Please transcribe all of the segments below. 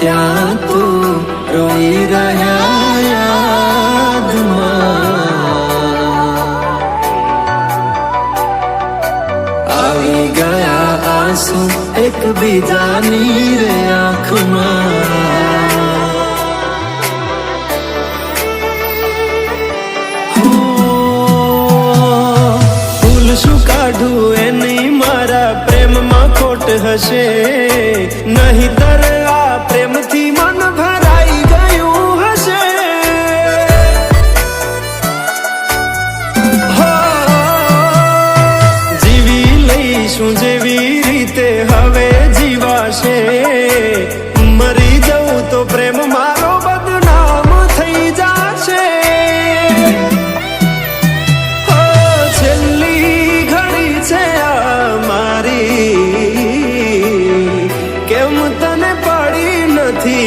ત્યાં તું રોઈ રહ્યા યાદમાં આવી ગયા આંસુ એક બીજાની રે આંખમાં ખોટ હશે નહીતર આ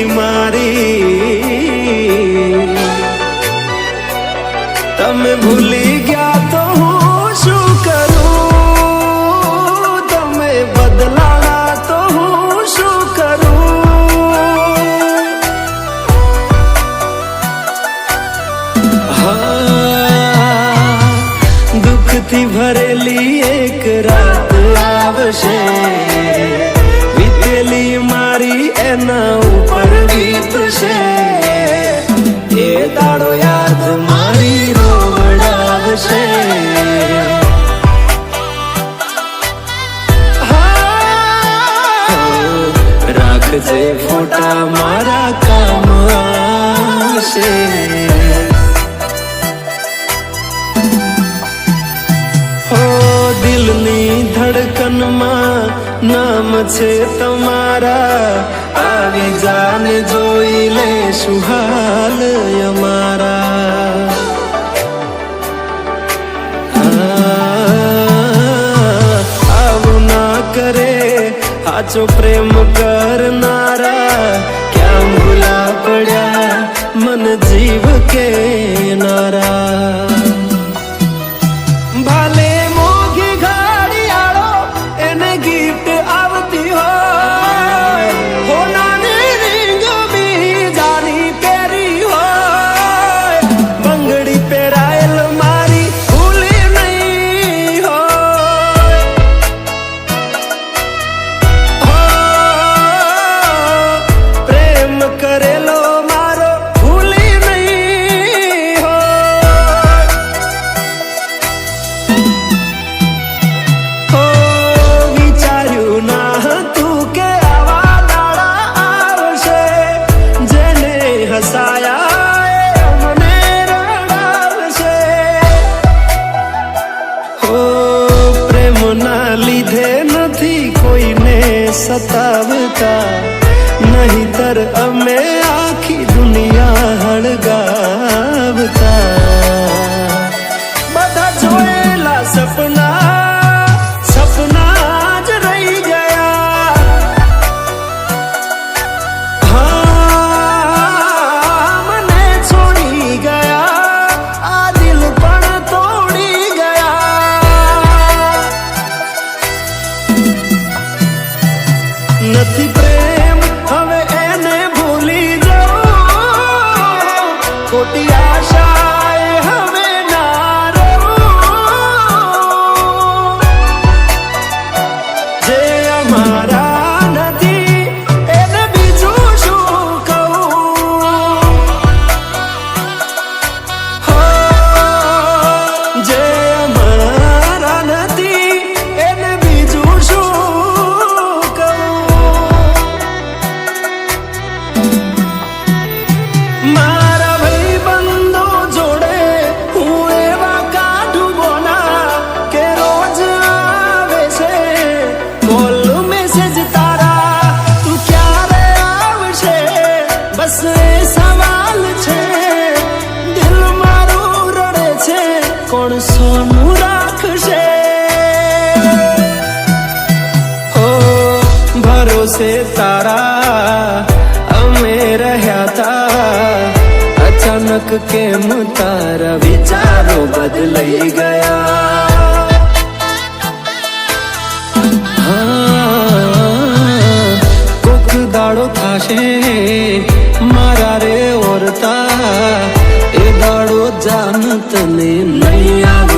મારી. તમે ભૂલી ગયા તો હું શું કરું? તમે બદલાણા તો હું શું કરું? હા, દુઃખથી ભરેલી એક રાત આવશે. વીતેલી મારી એના વીતશે એ દાડો યાદ મારી રાખજે ફોટા મારા કામ આવશે. નામ છે તમારા. આવી જાને જોઈ લે સુહાલ અમારા. આવું ના કરે આચો પ્રેમ કરનારા. ક્યાં ભૂલા પડ્યા, મન જીવ કે નારા. सतावता नाही तर નથી રાખશે હો, ભરોસે તારા અમે રહ્યા તા. અચાનક કેમ તારા વિચારો બદલાઈ ગયા? કોક દાડો થાશે મારા રે ઓરતા. એ દાડો જાન તને નહીં